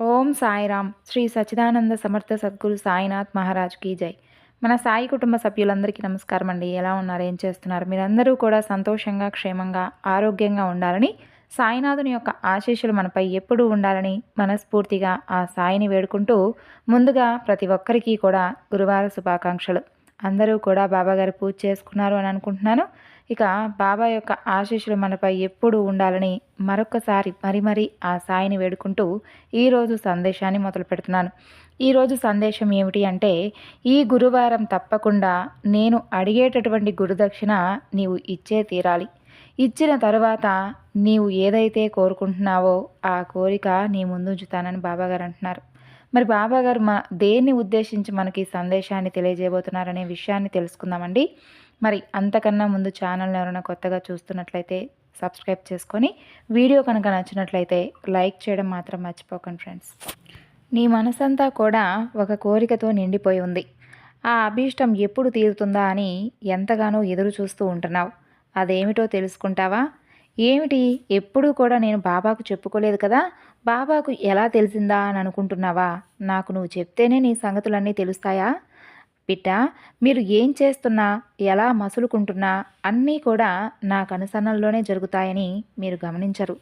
ఓం సాయిరామ్. శ్రీ సచ్చిదానంద సమర్థ సద్గురు సాయినాథ్ మహారాజ్ కీ జై. మన సాయి కుటుంబ సభ్యులందరికీ నమస్కారం అండి. ఎలా ఉన్నారు? ఏం చేస్తున్నారు? మీరందరూ కూడా సంతోషంగా క్షేమంగా ఆరోగ్యంగా ఉండాలని సాయినాథుని యొక్క ఆశీస్సులు మనపై ఎప్పుడూ ఉండాలని మనస్ఫూర్తిగా ఆ సాయిని వేడుకుంటూ ముందుగా ప్రతి ఒక్కరికి కూడా గురువార శుభాకాంక్షలు. అందరూ కూడా బాబాగారు పూజ చేసుకున్నారు అని అనుకుంటున్నాను. ఇక బాబా యొక్క ఆశీస్సులు మనపై ఎప్పుడూ ఉండాలని మరొకసారి మరి మరి ఆ సాయిని వేడుకుంటూ ఈరోజు సందేశాన్ని మొదలు పెడుతున్నాను. ఈరోజు సందేశం ఏమిటి అంటే ఈ గురువారం తప్పకుండా నేను అడిగేటటువంటి గురుదక్షిణ నీవు ఇచ్చే తీరాలి. ఇచ్చిన తరువాత నీవు ఏదైతే కోరుకుంటున్నావో ఆ కోరిక నీ ముందుంచుతానని బాబాగారు అంటున్నారు. మరి బాబాగారు మా దేన్ని ఉద్దేశించి మనకి సందేశాన్ని తెలియజేయబోతున్నారనే విషయాన్ని తెలుసుకుందామండి. మరి అంతకన్నా ముందు ఛానల్ని ఎవరైనా కొత్తగా చూస్తున్నట్లయితే సబ్స్క్రైబ్ చేసుకొని వీడియో కనుక నచ్చినట్లయితే లైక్ చేయడం మాత్రం మర్చిపోకండి ఫ్రెండ్స్. నీ మనసంతా కూడా ఒక కోరికతో నిండిపోయి ఉంది. ఆ అభీష్టం ఎప్పుడు తీరుతుందా అని ఎంతగానో ఎదురు చూస్తూ ఉంటున్నావు. అదేమిటో తెలుసుకుంటావా? ఏమిటి? ఎప్పుడూ కూడా నేను బాబాకు చెప్పుకోలేదు కదా? బాబాకు ఎలా తెలిసిందా అని అనుకుంటున్నావా? నాకు నువ్వు చెప్తేనే నీ సంగతులన్నీ తెలుస్తాయా? బిడ్డ మీరు ఏం చేస్తున్నా ఎలా మసులుకుంటున్నా అన్నీ కూడా నా కనుసన్నల్లోనే జరుగుతాయని మీరు గమనించరు.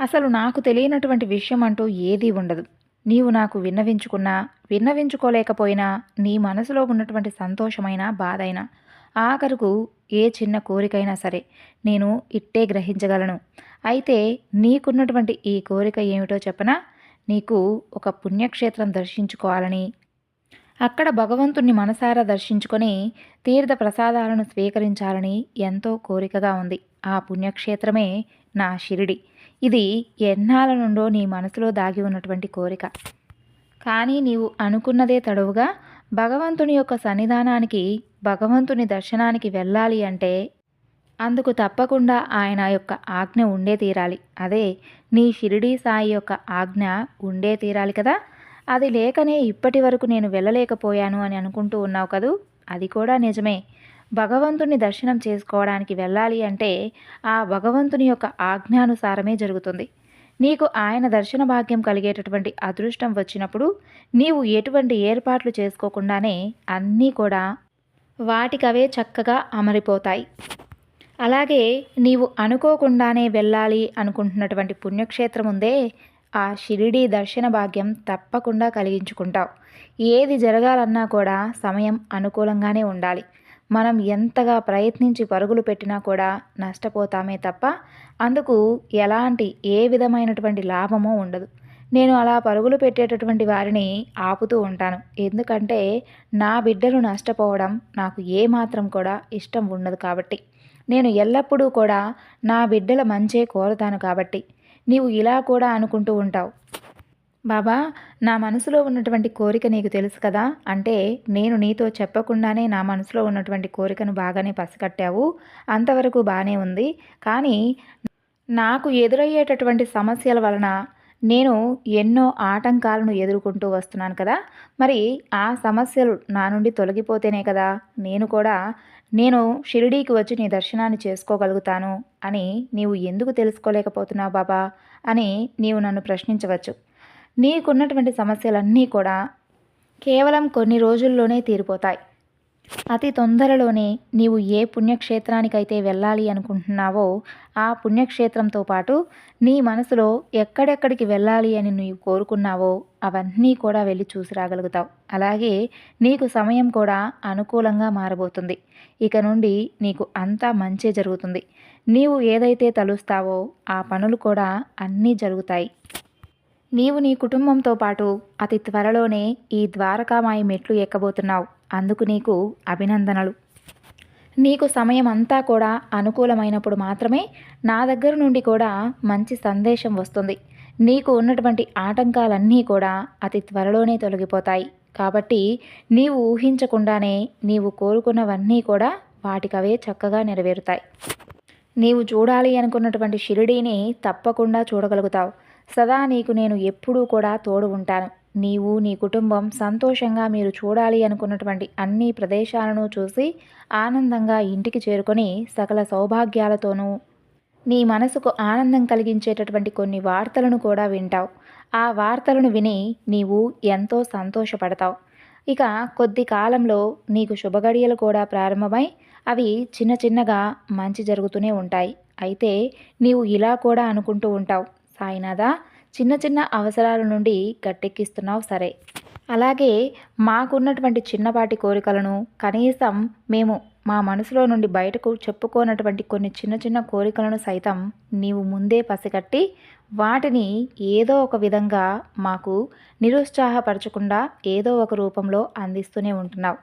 అసలు నాకు తెలియనటువంటి విషయం అంటూ ఏదీ ఉండదు. నీవు నాకు విన్నవించుకున్నా విన్నవించుకోలేకపోయినా నీ మనసులో ఉన్నటువంటి సంతోషమైన బాధైనా ఆఖరుకు ఏ చిన్న కోరికైనా సరే నేను ఇట్టే గ్రహించగలను. అయితే నీకున్నటువంటి ఈ కోరిక ఏమిటో చెప్పనా? నీకు ఒక పుణ్యక్షేత్రం దర్శించుకోవాలని అక్కడ భగవంతుణ్ణి మనసారా దర్శించుకొని తీర్థ ప్రసాదాలను స్వీకరించాలని ఎంతో కోరికగా ఉంది. ఆ పుణ్యక్షేత్రమే నా షిరిడి. ఇది ఎన్నాళ్ళ నుండో నీ మనసులో దాగి ఉన్నటువంటి కోరిక. కానీ నీవు అనుకున్నదే తడువుగా భగవంతుని యొక్క సన్నిధానానికి భగవంతుని దర్శనానికి వెళ్ళాలి అంటే అందుకు తప్పకుండా ఆయన యొక్క ఆజ్ఞ ఉండే తీరాలి. అదే నీ షిరిడీ సాయి యొక్క ఆజ్ఞ ఉండే తీరాలి కదా? అది లేకనే ఇప్పటి వరకు నేను వెళ్ళలేకపోయాను అని అనుకుంటూ ఉన్నావు కదూ? అది కూడా నిజమే. భగవంతుని దర్శనం చేసుకోవడానికి వెళ్ళాలి అంటే ఆ భగవంతుని యొక్క ఆజ్ఞానుసారమే జరుగుతుంది. నీకు ఆయన దర్శన భాగ్యం కలిగేటటువంటి అదృష్టం వచ్చినప్పుడు నీవు ఎటువంటి ఏర్పాట్లు చేసుకోకుండానే అన్నీ కూడా వాటికవే చక్కగా అమరిపోతాయి. అలాగే నీవు అనుకోకుండానే వెళ్ళాలి అనుకుంటున్నటువంటి పుణ్యక్షేత్రం ఉందే ఆ షిరిడీ దర్శన భాగ్యం తప్పకుండా కలిగించుకుంటావు ఏది జరగాలన్నా కూడా సమయం అనుకూలంగానే ఉండాలి. మనం ఎంతగా ప్రయత్నించి పరుగులు పెట్టినా కూడా నష్టపోతామే తప్ప అందుకు ఎలాంటి ఏ విధమైనటువంటి లాభమో ఉండదు. నేను అలా పరుగులు పెట్టేటటువంటి వారిని ఆపుతూ ఉంటాను. ఎందుకంటే నా బిడ్డలు నష్టపోవడం నాకు ఏమాత్రం కూడా ఇష్టం ఉండదు కాబట్టి. నేను ఎల్లప్పుడూ కూడా నా బిడ్డల మంచే కోరుతాను కాబట్టి. నీవు ఇలా కూడా అనుకుంటూ ఉంటావు. బాబా నా మనసులో ఉన్నటువంటి కోరిక నీకు తెలుసు కదా? అంటే నేను నీతో చెప్పకుండానే నా మనసులో ఉన్నటువంటి కోరికను బాగానే పసిగట్టావు. అంతవరకు బాగానే ఉంది. కానీ నాకు ఎదురయ్యేటటువంటి సమస్యల వలన నేను ఎన్నో ఆటంకాలను ఎదుర్కొంటూ వస్తున్నాను కదా? మరి ఆ సమస్యలు నా నుండి తొలగిపోతేనే కదా నేను కూడా నేను షిరిడీకి వచ్చి నీ దర్శనాన్ని చేసుకోగలుగుతాను అని నీవు ఎందుకు తెలుసుకోలేకపోతున్నావు బాబా అని నీవు నన్ను ప్రశ్నించవచ్చు. నీకున్నటువంటి సమస్యలన్నీ కూడా కేవలం కొన్ని రోజుల్లోనే తీరిపోతాయి. అతి తొందరలోనే నీవు ఏ పుణ్యక్షేత్రానికైతే వెళ్ళాలి అనుకుంటున్నావో ఆ పుణ్యక్షేత్రంతో పాటు నీ మనసులో ఎక్కడెక్కడికి వెళ్ళాలి అని నీవు కోరుకున్నావో అవన్నీ కూడా వెళ్ళి చూసి రాగలుగుతావు. అలాగే నీకు సమయం కూడా అనుకూలంగా మారబోతుంది. ఇక నుండి నీకు అంతా మంచే జరుగుతుంది. నీవు ఏదైతే తలుస్తావో ఆ పనులు కూడా అన్నీ జరుగుతాయి. నీవు నీ కుటుంబంతో పాటు అతి త్వరలోనే ఈ ద్వారకామాయి మెట్లు ఎక్కబోతున్నావు. అందుకు నీకు అభినందనలు. నీకు సమయం అంతా కూడా అనుకూలమైనప్పుడు మాత్రమే నా దగ్గర నుండి కూడా మంచి సందేశం వస్తుంది. నీకు ఉన్నటువంటి ఆటంకాలన్నీ కూడా అతి త్వరలోనే తొలగిపోతాయి. కాబట్టి నీవు ఊహించకుండానే నీవు కోరుకున్నవన్నీ కూడా వాటికవే చక్కగా నెరవేరుతాయి. నీవు చూడాలి అనుకున్నటువంటి షిరిడీని తప్పకుండా చూడగలుగుతావు. సదా నీకు నేను ఎప్పుడూ కూడా తోడు ఉంటాను. నీవు నీ కుటుంబం సంతోషంగా మీరు చూడాలి అనుకున్నటువంటి అన్ని ప్రదేశాలను చూసి ఆనందంగా ఇంటికి చేరుకొని సకల సౌభాగ్యాలతోనూ నీ మనసుకు ఆనందం కలిగించేటటువంటి కొన్ని వార్తలను కూడా వింటావు. ఆ వార్తలను విని నీవు ఎంతో సంతోషపడతావు. ఇక కొద్ది కాలంలో నీకు శుభగడియలు కూడా ప్రారంభమై అవి చిన్న చిన్నగా మంచి జరుగుతూనే ఉంటాయి. అయితే నీవు ఇలా కూడా అనుకుంటూ ఉంటావు. సాయినాథ చిన్న చిన్న అవసరాల నుండి గట్టెక్కిస్తున్నావు సరే. అలాగే మాకున్నటువంటి చిన్నపాటి కోరికలను కనీసం మేము మా మనసులో నుండి బయటకు చెప్పుకోనటువంటి కొన్ని చిన్న చిన్న కోరికలను సైతం నీవు ముందే పసిగట్టి వాటిని ఏదో ఒక విధంగా మాకు నిరుత్సాహపరచకుండా ఏదో ఒక రూపంలో అందిస్తూనే ఉంటున్నావు.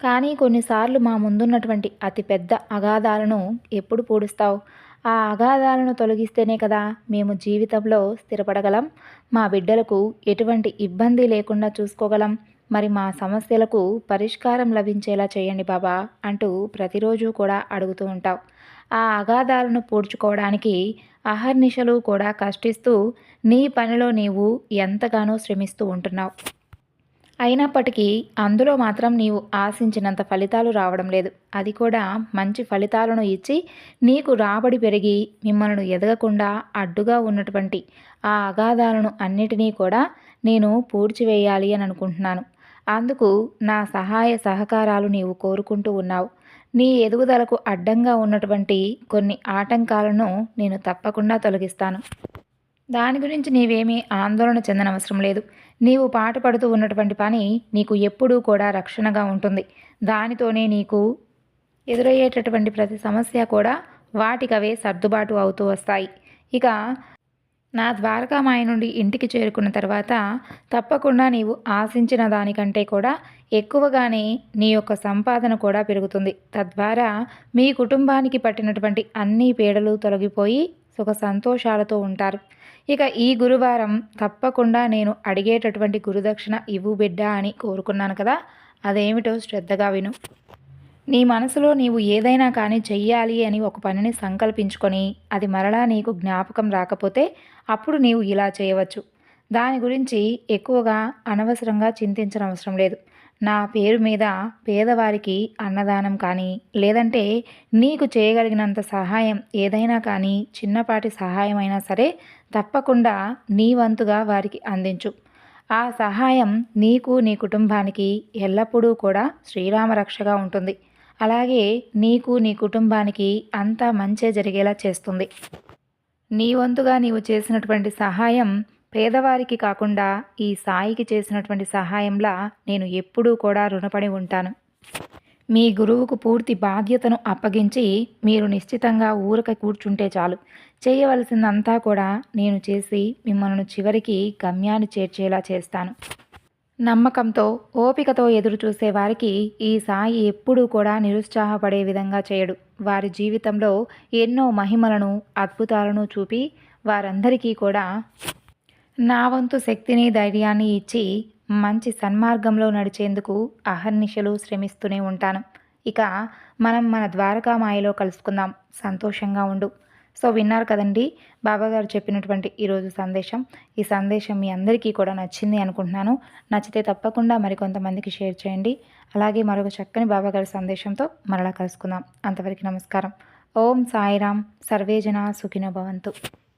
కానీ కొన్నిసార్లు మా ముందున్నటువంటి అతిపెద్ద అగాధాలను ఎప్పుడు పూడుస్తావు? ఆ అగాధాలను తొలగిస్తేనే కదా మేము జీవితంలో స్థిరపడగలం. మా బిడ్డలకు ఎటువంటి ఇబ్బంది లేకుండా చూసుకోగలం. మరి మా సమస్యలకు పరిష్కారం లభించేలా చేయండి బాబా అంటూ ప్రతిరోజు కూడా అడుగుతూ ఉంటావు. ఆ అగాధాలను పూడ్చుకోవడానికి అహర్నిశలు కూడా కష్టిస్తూ నీ పనిలో నీవు ఎంతగానో శ్రమిస్తూ ఉంటున్నావు. అయినప్పటికీ అందులో మాత్రం నీవు ఆశించినంత ఫలితాలు రావడం లేదు. అది కూడా మంచి ఫలితాలను ఇచ్చి నీకు రాబడి పెరిగి మిమ్మల్ని ఎదగకుండా అడ్డుగా ఉన్నటువంటి ఆ అగాధాలను అన్నిటినీ కూడా నేను పూడ్చివేయాలి అని అనుకుంటున్నాను. అందుకు నా సహాయ సహకారాలు నీవు కోరుకుంటూ ఉన్నావు. నీ ఎదుగుదలకు అడ్డంగా ఉన్నటువంటి కొన్ని ఆటంకాలను నేను తప్పకుండా తొలగిస్తాను. దాని గురించి నీవేమీ ఆందోళన చెందనవసరం లేదు. నీవు పాటు పడుతూ ఉన్నటువంటి పని నీకు ఎప్పుడూ కూడా రక్షణగా ఉంటుంది. దానితోనే నీకు ఎదురయ్యేటటువంటి ప్రతి సమస్య కూడా వాటికవే సర్దుబాటు అవుతూ వస్తాయి. ఇక నా ద్వారకామాయ నుండి ఇంటికి చేరుకున్న తర్వాత తప్పకుండా నీవు ఆశించిన దానికంటే కూడా ఎక్కువగానే నీ యొక్క సంపాదన కూడా పెరుగుతుంది. తద్వారా మీ కుటుంబానికి పట్టినటువంటి అన్ని పీడలు తొలగిపోయి సుఖ సంతోషాలతో ఉంటారు. ఇక ఈ గురువారం తప్పకుండా నేను అడిగేటటువంటి గురుదక్షిణ ఇవ్వు బిడ్డ అని కోరుకున్నాను కదా అదేమిటో శ్రద్ధగా విను. నీ మనసులో నీవు ఏదైనా కానీ చెయ్యాలి అని ఒక పనిని సంకల్పించుకొని అది మరలా నీకు జ్ఞాపకం రాకపోతే అప్పుడు నీవు ఇలా చేయవచ్చు. దాని గురించి ఎక్కువగా అనవసరంగా చింతించనవసరం లేదు. నా పేరు మీద పేదవారికి అన్నదానం కానీ లేదంటే నీకు చేయగలిగినంత సహాయం ఏదైనా కానీ చిన్నపాటి సహాయమైనా సరే తప్పకుండా నీ వంతుగా వారికి అందించు. ఆ సహాయం నీకు నీ కుటుంబానికి ఎల్లప్పుడూ కూడా శ్రీరామ రక్షగా ఉంటుంది. అలాగే నీకు నీ కుటుంబానికి అంతా మంచే జరిగేలా చేస్తుంది. నీ వంతుగా నీవు చేసినటువంటి సహాయం పేదవారికి కాకుండా ఈ సాయికి చేసినటువంటి సహాయంలా నేను ఎప్పుడూ కూడా రుణపడి ఉంటాను. మీ గురువుకు పూర్తి బాధ్యతను అప్పగించి మీరు నిశ్చితంగా ఊరక కూర్చుంటే చాలు. చేయవలసిందంతా కూడా నేను చేసి మిమ్మల్ని చివరికి గమ్యాన్ని చేర్చేలా చేస్తాను. నమ్మకంతో ఓపికతో ఎదురు చూసే వారికి ఈ సాయి ఎప్పుడూ కూడా నిరుత్సాహపడే విధంగా చేయడు. వారి జీవితంలో ఎన్నో మహిమలను అద్భుతాలను చూపి వారందరికీ కూడా నా వంతు శక్తిని ధైర్యాన్ని ఇచ్చి మంచి సన్మార్గంలో నడిచేందుకు అహర్నిశలు శ్రమిస్తూనే ఉంటాను. ఇక మనం మన ద్వారకామాయలో కలుసుకుందాం. సంతోషంగా ఉండు. సో విన్నారు కదండి బాబాగారు చెప్పినటువంటి ఈరోజు సందేశం. ఈ సందేశం మీ అందరికీ కూడా నచ్చింది అనుకుంటున్నాను. నచ్చితే తప్పకుండా మరికొంతమందికి షేర్ చేయండి. అలాగే మరొక చక్కని బాబాగారి సందేశంతో మరలా కలుసుకుందాం. అంతవరకు నమస్కారం. ఓం సాయిరామ్ సర్వేజన సుఖిన భవంతు.